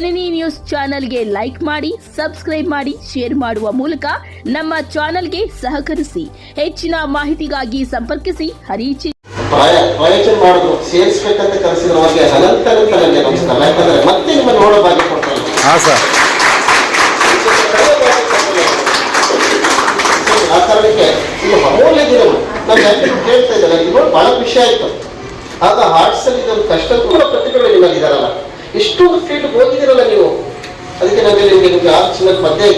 ಜನನಿ news ಚಾನೆಲ್ಗೆ like ಮಾಡಿ subscribe ಮಾಡಿ ಶೇರ್ ಮಾಡುವ ಮೂಲಕ ನಮ್ಮ ಚಾನೆಲ್ಗೆ ಸಹಕರಿಸಿ. ಹೆಚ್ಚಿನ ಮಾಹಿತಿಗಾಗಿ ಸಂಪರ್ಕಿಸಿ ಹರಿಚಿ ಪ್ರಾಯ ಪ್ರಯೋಜನ ಮಾಡಿದ್ರು ಸೇರಿಸ್ಬೇಕಂತ ಕರೆಸಿದ್ರ ಬಗ್ಗೆ ಅನಂತ ಅನಂತ ನನಗೆ ನಮಸ್ಕಾರ. ಯಾಕಂದ್ರೆ ಮತ್ತೆ ನಿಮ್ಮ ನೋಡೋ ಭಾಗ್ಯ ಕೊಡ್ತಾ ಇದ್ದೀನಿ. ಹಾಂ ಸರ್. ಆ ಕಾರಣಕ್ಕೆ ಇದು ಅಮೂಲ್ಯ ದಿನಗಳು ನಾನು ಎಲ್ಲರೂ ಕೇಳ್ತಾ ಇದ್ದಾರೆ? ಇದು ಬಹಳ ಖುಷಿ ಆಯ್ತು. ಆಗ ಆರ್ಟ್ಸ್ ಅಲ್ಲಿ ಇದೊಂದು ಕಷ್ಟ ಕೂಡ ಪ್ರತಿಭೆಗಳು ನಿಮ್ಮಲ್ಲಿ ಎಷ್ಟೊಂದು ಫೀಲ್ಡ್ ಹೋಗಿದ್ದೀರಲ್ಲ ನೀವು? ಅದಕ್ಕೆ ನಮಗೆ ನಿಮಗೆ ನಿಮ್ಗೆ ಆ ಚಿನ್ನದ ಮಧ್ಯೆ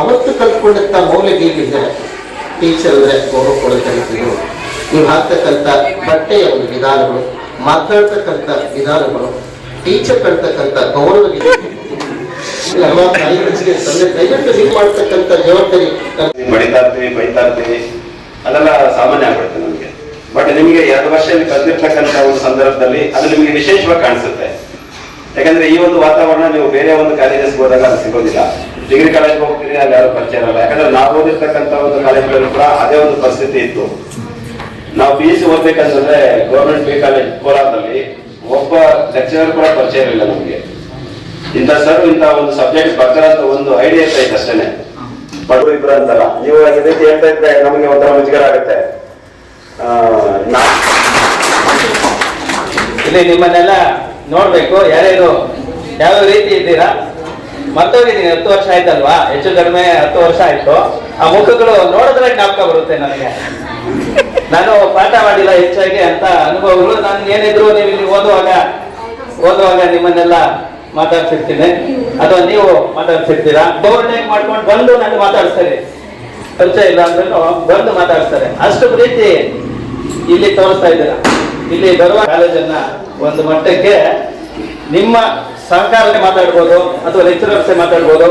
ಅವತ್ತು ಕಲ್ತ್ಕೊಂಡಂತ ಮೌಲ್ಯ ಹೇಗಿದೆ ಟೀಚರ್ ಅಂದ್ರೆ ಗೌರವ ಕೊಡತಕ್ಕಂಥದ್ದು ನೀವು ಹಾಕ್ತಕ್ಕಂಥ ಬಟ್ಟೆಯ ಒಂದು ವಿಧಾನಗಳು, ಮಾತಾಡ್ತಕ್ಕಂಥ ವಿಧಾನಗಳು ಟೀಚರ್ ಕಳ್ತಕ್ಕಂಥ ಗೌರವ ನಮ್ಮ ತಾಯಿಗಳಿಗೆ ತಂದೆ ನೀವು ಮಾಡ್ತಕ್ಕಂಥ ಜವಾಬ್ದಾರಿ ಬಡಿತಾ ಇರ್ತೀವಿ ಅದೆಲ್ಲ ಸಾಮಾನ್ಯ ಆಗ್ಬಿಡುತ್ತೆ ನಮಗೆ. ಬಟ್ ನಿಮಗೆ ಎರಡು ವರ್ಷದಲ್ಲಿ ಕಲ್ತಿರ್ತಕ್ಕಂಥ ಒಂದು ಸಂದರ್ಭದಲ್ಲಿ ಅದು ನಿಮಗೆ ವಿಶೇಷವಾಗಿ ಕಾಣಿಸುತ್ತೆ. ಯಾಕಂದ್ರೆ ಈ ಒಂದು ವಾತಾವರಣ ನೀವು ಬೇರೆ ಒಂದು ಕಾಲೇಜಸ್ ಹೋದಾಗ ಅದು ಸಿಗೋದಿಲ್ಲ. ಡಿಗ್ರಿ ಕಾಲೇಜ್ ಹೋಗ್ತೀರಿ ಅಲ್ಲಿ ಯಾರು ಪರಿಚಯ ಇರಲ್ಲ. ಯಾಕಂದ್ರೆ ನಾವು ಓದಿರ್ತಕ್ಕಂಥ ಒಂದು ಕಾಲೇಜ್ಗಳಲ್ಲಿ ಕೂಡ ಅದೇ ಒಂದು ಪರಿಸ್ಥಿತಿ ಇತ್ತು. ನಾವು ಪಿ ಯು ಸಿ ಓದ್ಬೇಕಂತಂದ್ರೆ ಗೌರ್ಮೆಂಟ್ ಬಿ ಕಾಲೇಜ್ ಕೋಲಾರದಲ್ಲಿ ಒಬ್ಬ ಲೆಕ್ಚರರ್ ಕೂಡ ಪರಿಚಯ ಇರಲಿಲ್ಲ ನಮಗೆ. ಇಂಥ ಸರ್ ಇಂಥ ಒಂದು ಸಬ್ಜೆಕ್ಟ್ ಬರ್ತಾರ ಅಂತ ಒಂದು ಐಡಿಯಾ ಇರ್ತೈತೆ ಅಷ್ಟೇನೆ ಬಡವರು ಇಬ್ಬರು ಅಂತಲ್ಲ. ನೀವು ಈ ರೀತಿ ಹೇಳ್ತಾ ಇದ್ರೆ ನಮಗೆ ಒಂಥರ ಮುಜುಗರ ಆಗುತ್ತೆ. ಇಲ್ಲಿ ನಿಮ್ಮನ್ನೆಲ್ಲ ನೋಡ್ಬೇಕು ಯಾರೇನು ಯಾವ ರೀತಿ ಇದ್ದೀರಾ? ಮರ್ತೋಗಿದ್ದೀನಿ ಹತ್ತು ವರ್ಷ ಆಯ್ತಲ್ವಾ? ಹೆಚ್ಚು ಕಡಿಮೆ ಹತ್ತು ವರ್ಷ ಆಯ್ತು. ಆ ಮುಖಗಳು ನೋಡಿದ್ರೆ ಜ್ಞಾಪಕ ಬರುತ್ತೆ ನನಗೆ. ನಾನು ಪಾಠ ಮಾಡಿಲ್ಲ ಹೆಚ್ಚಾಗಿ ಅಂತ ಅನುಭವಗಳು. ನಾನು ಏನಿದ್ರು ನೀವು ಇಲ್ಲಿ ಓದುವಾಗ ಓದುವಾಗ ನಿಮ್ಮನ್ನೆಲ್ಲ ಮಾತಾಡ್ಸಿರ್ತೀನಿ. ಅಥವಾ ನೀವು ಮಾತಾಡ್ಸಿರ್ತೀರಾ? ಬೋರ್ಡ್ ಮಾಡ್ಕೊಂಡು ಬಂದು ನಾನು ಮಾತಾಡ್ಸ್ತಾರೆ ಪರಿಚಯ ಇಲ್ಲ ಅಂದ್ರೂ ಬಂದು ಮಾತಾಡ್ತಾರೆ ಅಷ್ಟು ಪ್ರೀತಿ. ಇಲ್ಲಿ ತೋರಿಸ್ತಾ ಇದ್ದೀರಾ? ಇಲ್ಲಿ ಬರುವ ಕಾಲೇಜನ್ನ ಒಂದು ಮಟ್ಟಕ್ಕೆ ನಿಮ್ಮ ಸಹಕಾರನೇ ಮಾತಾಡ್ಬೋದು ಅಥವಾ ಲೆಕ್ಚರರ್ಸ್ ಮಾತಾಡ್ಬೋದು.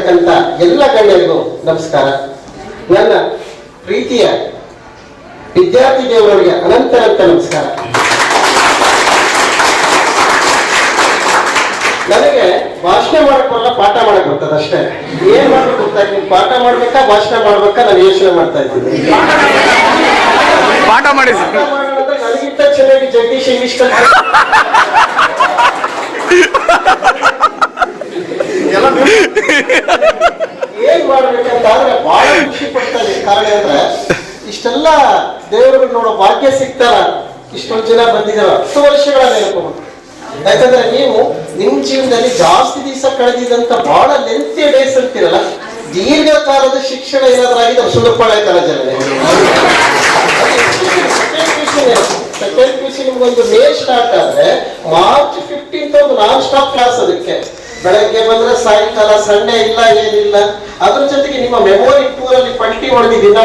ಹಾಸನಾಗಿರ್ತಕ್ಕಂಥ ಎಲ್ಲ ಗಣ್ಯರಿಗೂ ನಮಸ್ಕಾರ. ನನ್ನ ಪ್ರೀತಿಯ ವಿದ್ಯಾರ್ಥಿ ದೇವರವರಿಗೆ ಅನಂತ ಅನಂತ ನಮಸ್ಕಾರ. ನನಗೆ ಭಾಷಣ ಮಾಡಕ್ಕೋಲ್ಲ ಪಾಠ ಮಾಡಕ್ ಬರ್ತದ ಅಷ್ಟೇ. ಏನ್ ಮಾಡ್ಬೇಕು ಗೊತ್ತಾ ನೀವು ಪಾಠ ಮಾಡ್ಬೇಕಾ ಭಾಷಣ ಮಾಡ್ಬೇಕಾ? ನಾನು ಯೋಚನೆ ಮಾಡ್ತಾ ಇದ್ದೀನಿ. ಪಾಠ ಮಾಡಿ ನನಗಿಂತ ಚೆನ್ನಾಗಿ ಜಗದೀಶ್ ಇಂಗ್ಲಿಷ್ ಕಲ್ತ ಏನ್ ಕಾರಣ ಅಂದ್ರೆ ಇಷ್ಟೆಲ್ಲ ದೇವರು ನೋಡೋ ಭಾಗ್ಯ ಸಿಗ್ತಾರ. ಇಷ್ಟೊಂದು ಜನ ಬಂದಿದಾರ. ಹತ್ತು ವರ್ಷಗಳ ಯಾಕಂದ್ರೆ ನೀವು ನಿಮ್ ಜೀವನದಲ್ಲಿ ಜಾಸ್ತಿ ದಿವಸ ಕಳೆದಿದಂತ ಬಹಳ ಲೆಂತಿ ಡೇಸ್ ಅಂತೀರಲ್ಲ, ದೀರ್ಘಕಾಲದ ಶಿಕ್ಷಣ ಏನಾದ್ರೂ ಆಗಿದೆ ಸುಲಭಪಾಳ್ಯ ಜನ ಸೆಕೆಂಡ್ ಪಿ ಸಿ ನಿಮ್ಗೊಂದು ಮೇ ಸ್ಟಾರ್ಟ್ ಆದ್ರೆ ಮಾರ್ಚ್ ಫಿಫ್ಟೀನ್ತ್ ಒಂದು ನಾನ್ ಸ್ಟಾಪ್ ಕ್ಲಾಸ್ ಅದಕ್ಕೆ. ಬೆಳಗ್ಗೆ ಬಂದ್ರೆ ಸಾಯಂಕಾಲ, ಸಂಡೆ ಇಲ್ಲ, ಏನಿಲ್ಲ. ಅದ್ರ ಜೊತೆಗೆ ನಿಮ್ಮ ಮೆಮೊರಿ ಟೂರ್ ಅಲ್ಲಿ ಪಲ್ಟಿ ಹೊಡೆದಿ ದಿನ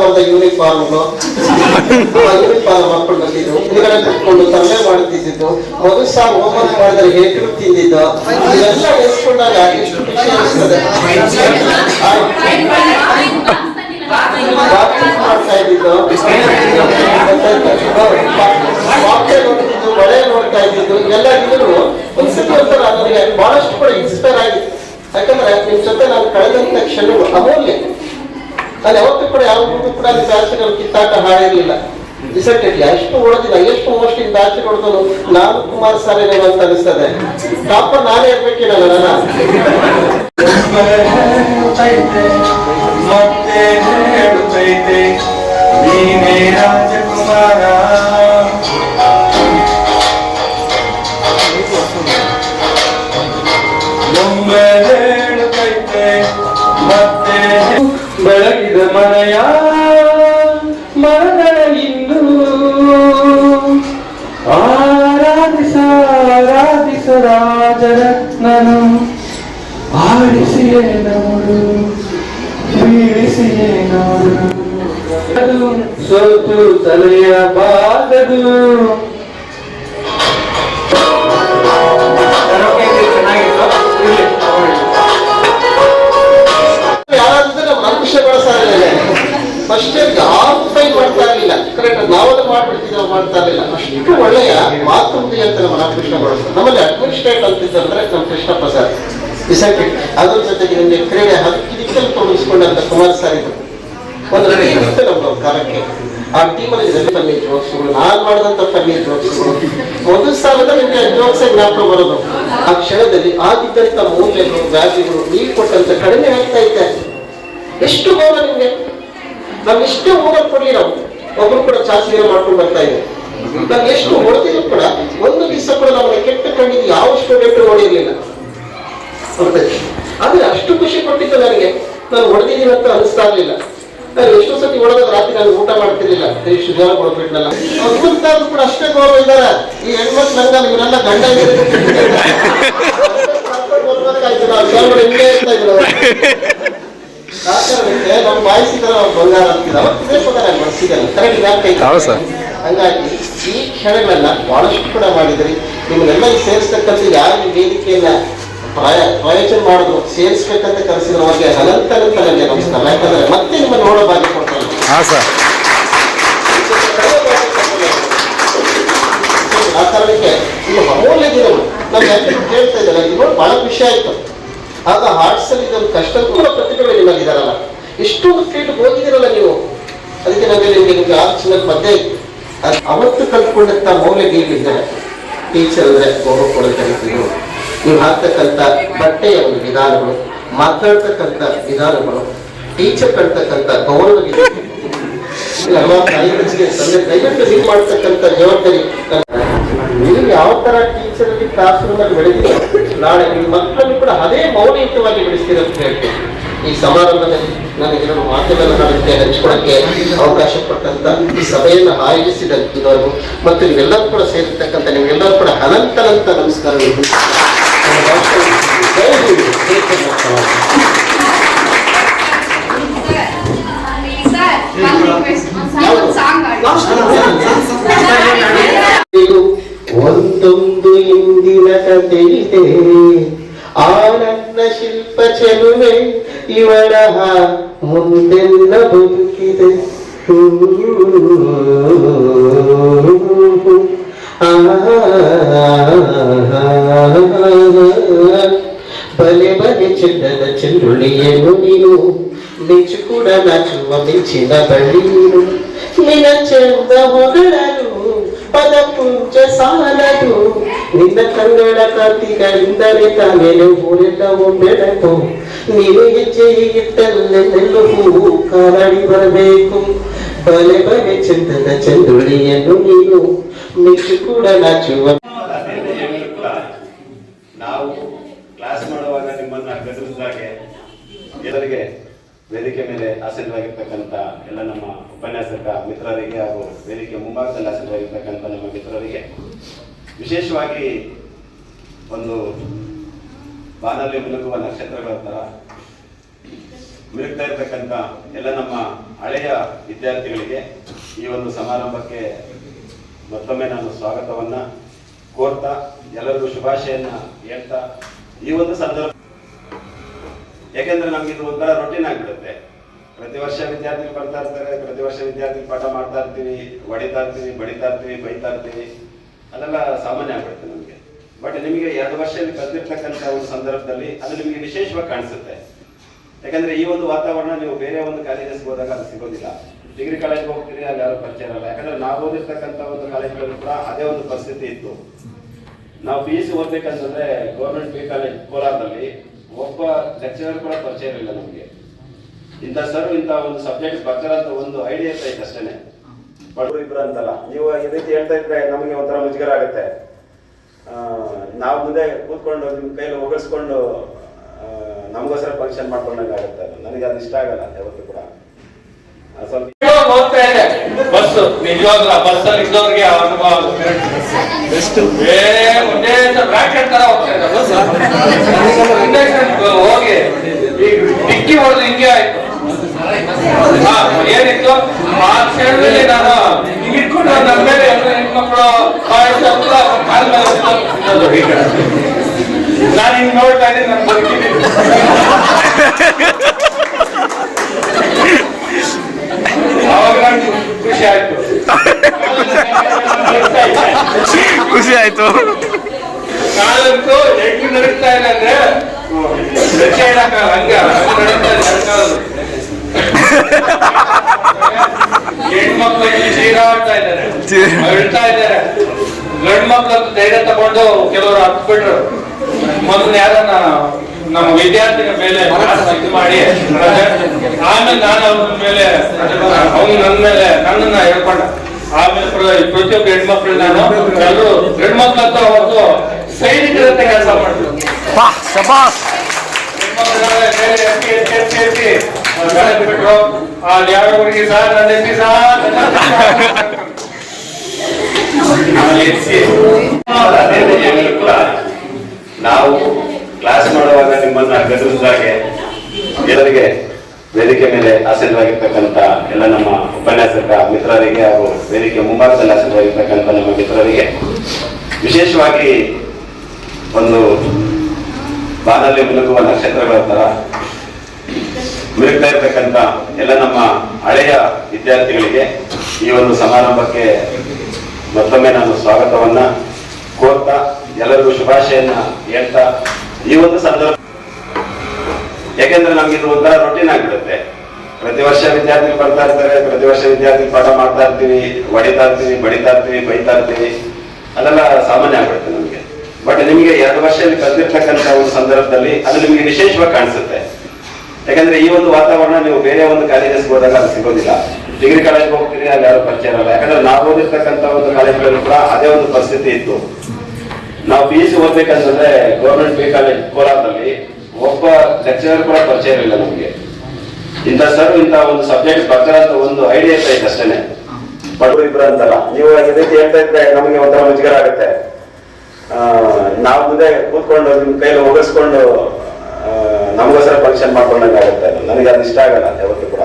ಬಂದ ಯೂನಿಫಾರ್ಮ್ಗಳು ಯೂನಿಫಾರ್ಮ್ ಹಾಕೊಂಡು ಬಂದಿದ್ದು. ಹಿಂದ್ಗಡೆ ಕುತ್ಕೊಂಡು ತರಲೆ ಮಾಡಿದ್ರೆ ಹೇಗೆ ತಿಂದಿದ್ದು? ಎಲ್ಲ ಎಷ್ಟು ವಾಕಿಂಗ್ ಮಾಡ್ತಾ ಇದ್ದಿದ್ದು ವಾಕ್ಯ ನೋಡ್ತಿದ್ದು ಮಳೆ ನೋಡ್ತಾ ಇದ್ದಿದ್ದು ಎಲ್ಲ ಇದ್ರು ಒಂದ್ಸತಿ ಒಂಥರ ನನಗೆ ಬಹಳಷ್ಟು ಕೂಡ ಇನ್ಸ್ಪೈರ್ ಆಗಿತ್ತು ಯಾಕಂದ್ರೆ ನಿಮ್ ಜೊತೆ ನಾನು ಕಳೆದಂತ ಕ್ಷಣಗಳು ಅಮೂಲ್ಯ ನಾನು ಯಾವತ್ತೂ ಕೂಡ ಯಾವ ಕೂಡ ಅಲ್ಲಿ ಬ್ಯಾಚುಗಳು ಕಿತ್ತಾಟ ಹಾಡಿರಲಿಲ್ಲ ಡಿಸೆಂಟೆಡ್ಲಿ ಎಷ್ಟು ಓಡೋದಿಲ್ಲ ಎಷ್ಟು ಮೋಸ್ಟ್ ಇಂದ ಆಚೆ ಕೊಡ್ತಾನು ನಾನು ಕುಮಾರ್ ಸಾರ್ ಏನೋ ಅಂತ ಅನಿಸ್ತದೆ ಪಾಪ ನಾನೇ ಇರ್ಬೇಕೇನಲ್ಲ ನಾನು ಮತ್ತೆ ಹೇಳುತ್ತೈತೆ ನೀನೇ ರಾಜಕುಮಾರ ಹೇಳುತ್ತೈತೆ ಮತ್ತೆ ಬೆಳಗಿದ ಮನೆಯ ಮರಗಳ ಇನ್ನು ಆರಾಧಿಸ ಆರಾಧಿಸ ರಾಜರತ್ನನು ಆಡಿಸಿಯೇ ನೋಡು ಬೀಳಿಸಿಯೇ ನೋಡು ಸೋತು ತಲೆಯ ಬಾಗದು ಯಾರಾದ್ರೆ ರಾಮಕೃಷ್ಣ ಬಳಸಾರಿಲ್ಲ ಫಸ್ಟ್ ಯಾರು ಮಾಡ್ತಾ ಇರಲಿಲ್ಲ. ಕರೆಕ್ಟ್ ನಾವೆಲ್ಲ ಮಾಡ್ಬಿಡ್ತಿದ್ದೇವೆ ಮಾಡ್ತಾ ಇರಲಿಲ್ಲ. ಅಷ್ಟು ಒಳ್ಳೆಯ ಮಾತುಂದಿ ಅಂತ ನಮ್ಮ ರಾಮಕೃಷ್ಣ ಬಳಸ್ತಾರೆ. ನಮ್ಮಲ್ಲಿ ಅಡ್ಮಿನಿಸ್ಟ್ರೇಟ್ ಅಂತಿದ್ದಂದ್ರೆ ನಮ್ಮ ಕೃಷ್ಣ ಪ್ರಸಾದ್. ರಿಸೆಂಟ್ ಅದ್ರ ಜೊತೆಗೆ ನಿಮಗೆ ಕ್ರೀಡೆ ಹಕ್ಕಿದಿಕ್ಕಲ್ಲಿ ತೊಡಗಿಸ್ಕೊಂಡಂತ ಕುಮಾರ್ ಸರ್ ಇದ್ರು ಒಂದು ಟೀಮ್ ಇತ್ತು ನಮ್ಮ ಕಾಲಕ್ಕೆ ಆ ಟೀಮಲ್ಲಿ ಫನ್ನಿ ಜೋಕ್ಸ್ಗಳು ನಾನು ಮಾಡಿದಂತ ಫನ್ನಿ ಜೋಕ್ಸ್ಗಳು ಒಂದು ಸಾಲದ ನಿಮಗೆ ಜೋಕ್ಸ್ ಜ್ಞಾಪಕ ಬರೋದು. ಆ ಕ್ಷಣದಲ್ಲಿ ಆಗಿದ್ದಂತ ಮೌಲ್ಯಗಳು ವ್ಯಾಲ್ಯೂಗಳು ನೀವು ಕೊಟ್ಟಂತ ಕಡಿಮೆ ಆಗ್ತಾ ಇದೆ. ಎಷ್ಟು ಗೌರವ ನಿಮ್ಗೆ? ನಾವು ಎಷ್ಟೇ ಹೋಗೋದು ಕೊಡ್ಲಿ ನಾವು. ಒಬ್ರು ಕೂಡ ಚಾಚಿ ಮಾಡ್ಕೊಂಡು ಬರ್ತಾ ಇದೆ ನಾವು ಎಷ್ಟು ಹೊಡೆದಿದ್ರು ಕೂಡ ಒಂದು ದಿವಸ ಕೂಡ ನಮಗೆ ಕೆಟ್ಟ ಕಣ್ಣಿಗೆ ಯಾವ ಸ್ಟೂಡೆಂಟ್ ಹೊರತಲ್ಲಿ ಆದ್ರೆ ಅಷ್ಟು ಖುಷಿ ಕೊಟ್ಟಿತ್ತು ನನಗೆ. ನಾನು ಹೊಡೆದಿದ್ದೀನಿ ಅಂತ ಅನಿಸ್ತಾ ಇರ್ಲಿಲ್ಲ ನಾನು ಎಷ್ಟೋ ಸತಿ ಹೊಡೆದ ರಾತ್ರಿ ನಾನು ಊಟ ಮಾಡ್ತಿರ್ಲಿಲ್ಲ. ಇಷ್ಟು ಜೋರ ಕೊಡ್ಬಿಟ್ನಲ್ಲ. ಹಸ್ಬಂಡ್ ಕೂಡ ಅಷ್ಟೇ ಗೌರವ ಇದ್ದಾರೆ. ಈ ಹೆಣ್ಮಕ್ಳು ನಂಗಲ್ಲ ಇವರೆಲ್ಲ ಗಂಡ ನಾವು ಕಾರಣಕ್ಕೆ ನಮ್ಮ ಬಾಯಿಸಿದ ಬಂಗಾರ ಅಂತಿದ ಅವತ್ತು ಇದೇ ಪದ ಸಿಗಲ್ಲ ಕರೆಕ್ಟ್ ಯಾಕೆ ಹಂಗಾಗಿ ಈ ಕ್ಷಣಗಳನ್ನ ಬಹಳಷ್ಟು ಕೂಡ ಮಾಡಿದ್ರಿ. ನಿಮ್ಮನ್ನೆಲ್ಲ ಈ ಸೇರಿಸ್ತಕ್ಕಂಥ ಯಾರು ಈ ವೇದಿಕೆಯನ್ನ ಪ್ರಾಯ ಪ್ರಯೋಜನ ಮಾಡಿದ್ರು ಸೇರಿಸ್ಬೇಕಂತ ಕರೆಸಿದ್ರು ಅವ್ರಿಗೆ ಅನಂತರ ಅನಂತ ನಮಸ್ಕಾರ. ಯಾಕಂದ್ರೆ ಮತ್ತೆ ನಿಮ್ಮ ನೋಡೋ ಭಾಗ್ಯ ಕೊಡ್ತಾರೆ. ಹಾಂ ಸರ್. ಆ ಕಾರಣಕ್ಕೆ ಇದು ಬಹಳ ಆಗ ಕಷ್ಟ ಕೂಡ ಪ್ರತಿಭೆಗಳು ನೀವು ಅದಕ್ಕೆ ನಿಮಗೆ ನಿಮ್ಗೆ ಅವತ್ತು ಕಲ್ತ್ಕೊಂಡಂತ ಮೌಲ್ಯಗಳಿದ್ದಾರೆ ಟೀಚರ್ ಗೌರವ ನೀವು ಹಾಕ್ತಕ್ಕಂಥ ಬಟ್ಟೆಯ ಒಂದು ವಿಧಾನಗಳು ಮಾತಾಡ್ತಕ್ಕಂಥ ವಿಧಾನಗಳು ಟೀಚರ್ ಕಳ್ತಕ್ಕಂಥ ಗೌರವ ಹಲವಾರು ತಾಯಿಗಳಿಗೆ ನೀವು ಮಾಡ್ತಕ್ಕಂಥ ಜವಾಬ್ದಾರಿ. ನೀವು ಯಾವ ತರ ಟೀಚರ್ ಅಲ್ಲಿ ಕ್ಲಾಸ್ ರೂಮ್ ಅಲ್ಲಿ ಬೆಳೆದಿರೋ ನಾಳೆ ನಿಮ್ಮ ಮಕ್ಕಳನ್ನು ಕೂಡ ಅದೇ ಮೌಲ್ಯಯುತವಾಗಿ ಬೆಳೆಸ್ತೀರ ಅಂತ ಹೇಳ್ತೀನಿ. ಈ ಸಮಾರಂಭದಲ್ಲಿ ನನಗೆ ಎರಡು ಮಾತುಗಳನ್ನು ನಾಡಕ್ಕೆ ಹಂಚ್ಕೊಳಕ್ಕೆ ಅವಕಾಶ ಕೊಟ್ಟಂತ ಈ ಸಭೆಯನ್ನು ಆಯೋಜಿಸಿದ ಮತ್ತು ನೀವೆಲ್ಲರೂ ಕೂಡ ಸೇರಿರ್ತಕ್ಕಂಥ ನಿಮಗೆಲ್ಲರೂ ಕೂಡ ಅನಂತನಂತ ನಮಸ್ಕಾರಗಳು. ಒಂದೊಂದು ಇಂದಿನ ಕಥೆಯಿದೆ ಆ ನನ್ನ ಶಿಲ್ಪ ಚೆಲುವೆ ಇವಳ ಮುಂದೆಲ್ಲ ಬದುಕಿದೆ ಬಲೆ ಬಲೆ ಚೆಂದದ ಚೆಂಡುಳಿಯನು ನೀನು ಮಿಂಚು ಕೂಡ ನಾಚುವ ಮಿಂಚಿನ ಬಳ್ಳಿ ನೀನು ನಿನ್ನ ಚಂದ ಹೊಗಳಲು ಪದ ಪುಂಜ ಸಾಲದು. ನಿನ್ನ ಕನ್ನಡ ಕಾಂತಿಗಳಿಂದಲೇ ತಾನೇನು ಊರೆಲ್ಲವೂ ಬೆಳಕು. ನೀನು ಹೆಜ್ಜೆ ಇಟ್ಟಲ್ಲೆಲ್ಲೆಲ್ಲೂ ಹೂವು ಕಾಲಡಿ ಬರಬೇಕು. ಬಲೆ ಬಲೆ ಚಂದನ ಚಂದುಳಿಯನ್ನು ನೀನು ಮಿಕ್ಕಿ ಕೂಡ ನಾಚುವ. ನಾವು ಕ್ಲಾಸ್ ಮಾಡುವಾಗ ನಿಮ್ಮನ್ನ ಗದರಿಸಿದಾಗೆ ಎಲ್ಲರಿಗೆ ವೇದಿಕೆ ಮೇಲೆ ಆಸೀನರಾಗಿರ್ತಕ್ಕಂಥ ಎಲ್ಲ ನಮ್ಮ ಉಪನ್ಯಾಸಕ ಮಿತ್ರರಿಗೆ ಹಾಗೂ ವೇದಿಕೆ ಮುಂಭಾಗದಲ್ಲಿ ಆಸೀನರಾಗಿರ್ತಕ್ಕಂಥ ನಮ್ಮ ಮಿತ್ರರಿಗೆ ವಿಶೇಷವಾಗಿ ಒಂದು ಬಾನಲ್ಲಿ ಮುಳುಗುವ ನಕ್ಷತ್ರಗಳ ಥರ ಮುಳುಗ್ತಾ ಇರ್ತಕ್ಕಂಥ ಎಲ್ಲ ನಮ್ಮ ಹಳೆಯ ವಿದ್ಯಾರ್ಥಿಗಳಿಗೆ ಈ ಒಂದು ಸಮಾರಂಭಕ್ಕೆ ಮತ್ತೊಮ್ಮೆ ನಾನು ಸ್ವಾಗತವನ್ನ ಕೋರ್ತಾ ಎಲ್ಲರಿಗೂ ಶುಭಾಶಯನ್ನ ಹೇಳ್ತಾ ಈ ಒಂದು ಸಂದರ್ಭ ಯಾಕೆಂದ್ರೆ ನಮ್ಗೆ ಇದು ಒಂಥರ ರೊಟೀನ್ ಆಗ್ಬಿಡುತ್ತೆ. ಪ್ರತಿ ವರ್ಷ ವಿದ್ಯಾರ್ಥಿಗಳು ಬರ್ತಾ ಇರ್ತಾರೆ, ಪ್ರತಿ ವರ್ಷ ವಿದ್ಯಾರ್ಥಿಗಳು ಪಾಠ ಮಾಡ್ತಾ ಇರ್ತೀವಿ, ಹೊಡಿತಾ ಇರ್ತೀವಿ, ಬಡಿತಾ ಇರ್ತೀವಿ, ಬೈತಾ ಇರ್ತೀವಿ. ಅದೆಲ್ಲ ಸಾಮಾನ್ಯ ಆಗ್ಬಿಡುತ್ತೆ ನಮಗೆ. ಬಟ್ ನಿಮಗೆ ಎರಡು ವರ್ಷದಲ್ಲಿ ಕಲ್ತಿರ್ತಕ್ಕಂಥ ಒಂದು ಸಂದರ್ಭದಲ್ಲಿ ಅದು ನಿಮಗೆ ವಿಶೇಷವಾಗಿ ಕಾಣಿಸುತ್ತೆ. ಯಾಕಂದ್ರೆ ಈ ಒಂದು ವಾತಾವರಣ ನೀವು ಬೇರೆ ಒಂದು ಕಾಲೇಜಸ್ ಹೋದಾಗ ಅದು ಸಿಗೋದಿಲ್ಲ. ಡಿಗ್ರಿ ಕಾಲೇಜ್ಗೆ ಹೋಗ್ತೀರಿ, ಅಲ್ಲಿ ಯಾರು ಪರಿಚಯ ಇರಲ್ಲ. ಯಾಕಂದ್ರೆ ನಾವು ಓದಿರ್ತಕ್ಕಂಥ ಒಂದು ಕಾಲೇಜ್ಗಳಲ್ಲಿ ಕೂಡ ಅದೇ ಒಂದು ಪರಿಸ್ಥಿತಿ ಇತ್ತು. ನಾವು ಪಿ ಯು ಸಿ ಓದ್ಬೇಕಂತಂದ್ರೆ ಗೌರ್ಮೆಂಟ್ ಪಿ ಕಾಲೇಜ್ ಕೋಲಾರದಲ್ಲಿ ಒಬ್ಬ ಲೆಕ್ಚರರ್ ಕೂಡ ಪರಿಚಯ ಇರಲಿಲ್ಲ ನಮಗೆ. ಇಂಥ ಸರ್ ಇಂಥ ಒಂದು ಸಬ್ಜೆಕ್ಟ್ ಬರ್ತಾರಂತ ಒಂದು ಐಡಿಯಾ ಇರ್ತಾ ಇತ್ತು ಅಷ್ಟೇ ಬಡವರು ಇಬ್ಬರು ಅಂತಲ್ಲ. ನೀವು ಈ ರೀತಿ ಹೇಳ್ತಾ ಇದ್ರೆ ನಮಗೆ ಒಂಥರ ಮುಜುಗರ ಆಗುತ್ತೆ. ನಾವು ಮುಂದೆ ಕೂತ್ಕೊಂಡು ನಿಮ್ಮ ಕೈಲಿ ಹೊಗಳಿಸ್ಕೊಂಡು ನಮಗೋಸ್ಕರ ಫಂಕ್ಷನ್ ಮಾಡ್ಕೊಂಡಂಗೆ ಆಗುತ್ತೆ. ನನಗೆ ಅದು ಇಷ್ಟ ಆಗಲ್ಲ ಯಾವತ್ತೂ ಕೂಡ. ಸ್ವಲ್ಪ ಇವಾಗ ಹೋಗ್ತಾ ಇದೆ ಬಸ್ ನಿಜವಾಗ್ಲೂ ಬಸ್ ಅಲ್ಲಿ ಇದ್ದವ್ರಿಗೆ ಅನುಭವ ಏ ಒಂದೇ ರಾಕೆಟ್ ತರ ಹೋಗ್ತಾ ಹೋಗಿ. ಡಿಕ್ಕಿ ಹೊಡೆದು ಹಿಂಗೆ ಆಯ್ತು. ಏನಿತ್ತು? ಆ ಕ್ಷಣದಲ್ಲಿ ನಾನು ಹಿಂಗ್ ಇಟ್ಕೊಂಡು ನನ್ನ ಮೇಲೆ ಹೆಣ್ಮಕ್ಳು ನಾನು ಹಿಂಗ್ ನೋಡ್ತಾ ಇದ್ದೀನಿ ನಾನು ಬದುಕಿದ್ದೀನಿ ಅವಾಗ ನಂಗೆ ಖುಷಿ ಆಯ್ತು ಖುಷಿ ಆಯ್ತು. ನಡೀತಾ ಇಲ್ಲ ಅಂದ್ರೆ ಹಂಗ. ನಡೀತಾ ಇದ್ದಾರೆ. ಗಂಡ್ ಧೈರ್ಯ ತಗೊಂಡು ಕೆಲವರು ಹತ್ಬಿಟ್ರು. ಮೊದಲು ಯಾರನ್ನ ನಮ್ಮ ವಿದ್ಯಾರ್ಥಿಗಳ ಮೇಲೆ ಇದು ಮಾಡಿ, ಆಮೇಲೆ ನಾನು ಅವ್ರ ಮೇಲೆ ಅವ್ನು ನನ್ನ ಮೇಲೆ, ನನ್ನನ್ನ ಹೇಳ್ಕೊಂಡ. ಆಮೇಲೆ ಪ್ರ- ಪ್ರತಿಯೊಬ್ಬ ಹೆಣ್ಮಕ್ಳು ನಾನು ಎಲ್ಲರೂ ಹೆಣ್ಮಕ್ಳಂತ ಅವತ್ತು ಸೈನಿಕರಂತೆ ಕೆಲಸ ಮಾಡಿದ್ರು ಬಿಟ್ರು ಅಲ್ಲಿ ಯಾವ ಹುಡುಗಿ ಸಾರ್ ನನ್ನ ನಿಜವಾಗ್ಲೂ ಕೂಡ ನಾವು ಕ್ಲಾಸ್ ಮಾಡುವಾಗ ನಿಮ್ಮನ್ನ ಗದರಿಸಿದಾಗೆ ಎಲ್ಲರಿಗೆ ವೇದಿಕೆ ಮೇಲೆ ಆಸೀನರಾಗಿರ್ತಕ್ಕಂಥ ಎಲ್ಲ ನಮ್ಮ ಉಪನ್ಯಾಸಕ ಮಿತ್ರರಿಗೆ ಹಾಗೂ ವೇದಿಕೆ ಮುಂಭಾಗದಲ್ಲಿ ಆಸೀನರಾಗಿರ್ತಕ್ಕಂಥ ನಮ್ಮ ಮಿತ್ರರಿಗೆ ವಿಶೇಷವಾಗಿ ಒಂದು ಬಾನಲ್ಲಿ ಮುಳುಗುವ ನಕ್ಷತ್ರಗಳ ತರ ಇರ್ತಕ್ಕಂಥ ಎಲ್ಲ ನಮ್ಮ ಹಳೆಯ ವಿದ್ಯಾರ್ಥಿಗಳಿಗೆ ಈ ಒಂದು ಸಮಾರಂಭಕ್ಕೆ ಮತ್ತೊಮ್ಮೆ ನಾನು ಸ್ವಾಗತವನ್ನ ಕೋರ್ತಾ ಎಲ್ಲರಿಗೂ ಶುಭಾಶಯನ್ನ ಹೇಳ್ತಾ ಈ ಒಂದು ಸಂದರ್ಭ ಯಾಕೆಂದ್ರೆ ನಮ್ಗೆ ಇದು ಒಂಥರ ರೊಟೀನ್ ಆಗಿಬಿಡುತ್ತೆ. ಪ್ರತಿ ವರ್ಷ ವಿದ್ಯಾರ್ಥಿಗಳು ಬರ್ತಾ ಇರ್ತಾರೆ, ಪ್ರತಿ ವರ್ಷ ವಿದ್ಯಾರ್ಥಿ ಪಾಠ ಮಾಡ್ತಾ ಇರ್ತೀವಿ, ಹೊಡಿತಾ ಇರ್ತೀವಿ, ಬಡಿತಾ ಇರ್ತೀವಿ, ಬೈತಾ ಇರ್ತೀವಿ. ಅದೆಲ್ಲ ಸಾಮಾನ್ಯ ಆಗ್ಬಿಡುತ್ತೆ ನಮಗೆ. ಬಟ್ ನಿಮಗೆ ಎರಡು ವರ್ಷ ಇಲ್ಲಿ ಕಲ್ತಿರ್ತಕ್ಕಂಥ ಒಂದು ಸಂದರ್ಭದಲ್ಲಿ ಅದು ನಿಮಗೆ ವಿಶೇಷವಾಗಿ ಕಾಣಿಸುತ್ತೆ. ಯಾಕಂದ್ರೆ ಈ ಒಂದು ವಾತಾವರಣ ನೀವು ಬೇರೆ ಒಂದು ಕಾಲೇಜಸ್ ಹೋದಾಗ ಅದು ಸಿಗೋದಿಲ್ಲ. ಡಿಗ್ರಿ ಕಾಲೇಜ್ಗೆ ಹೋಗ್ತೀರಿ, ಅಲ್ಲಿ ಯಾರು ಪರಿಚಯ ಇರಲ್ಲ. ಯಾಕಂದ್ರೆ ನಾವು ಓದಿರ್ತಕ್ಕಂಥ ಒಂದು ಕಾಲೇಜ್ಗಳಲ್ಲಿ ಕೂಡ ಅದೇ ಒಂದು ಪರಿಸ್ಥಿತಿ ಇತ್ತು. ನಾವು ಪಿ ಯು ಸಿ ಓದ್ಬೇಕಂತಂದ್ರೆ ಗೌರ್ಮೆಂಟ್ ಬಿ ಕಾಲೇಜ್ ಕೋಲಾರದಲ್ಲಿ ಒಬ್ಬ ಲೆಕ್ಚರರ್ ಕೂಡ ಪರಿಚಯ ಇರಲಿಲ್ಲ ನಮಗೆ. ಇಂಥ ಸರ್ ಇಂಥ ಒಂದು ಸಬ್ಜೆಕ್ಟ್ ಬರ್ತಾರಂತ ಒಂದು ಐಡಿಯಾ ಇತ್ತು ಅಷ್ಟೇನೆ. ಬಡವರು ಇಬ್ಬರು ಅಂತಲ್ಲ. ನೀವು ಈ ರೀತಿ ಹೇಳ್ತಾ ಇದ್ರೆ ನಮಗೆ ಒಂಥರ ಮುಜುಗರ ಆಗುತ್ತೆ. ನಾವು ಮುಂದೆ ಕೂತ್ಕೊಂಡು ನಿಮ್ಮ ಕೈಲಿ ಹೋಗಿಸ್ಕೊಂಡು ನಮಗೋಸ್ಕರ ಫಂಕ್ಷನ್ ಮಾಡ್ಕೊಂಡಂಗೆ ಆಗುತ್ತೆ ನನಗೆ ಅದು ಇಷ್ಟ ಆಗಲ್ಲ ಯಾವತ್ತೂ ಕೂಡ.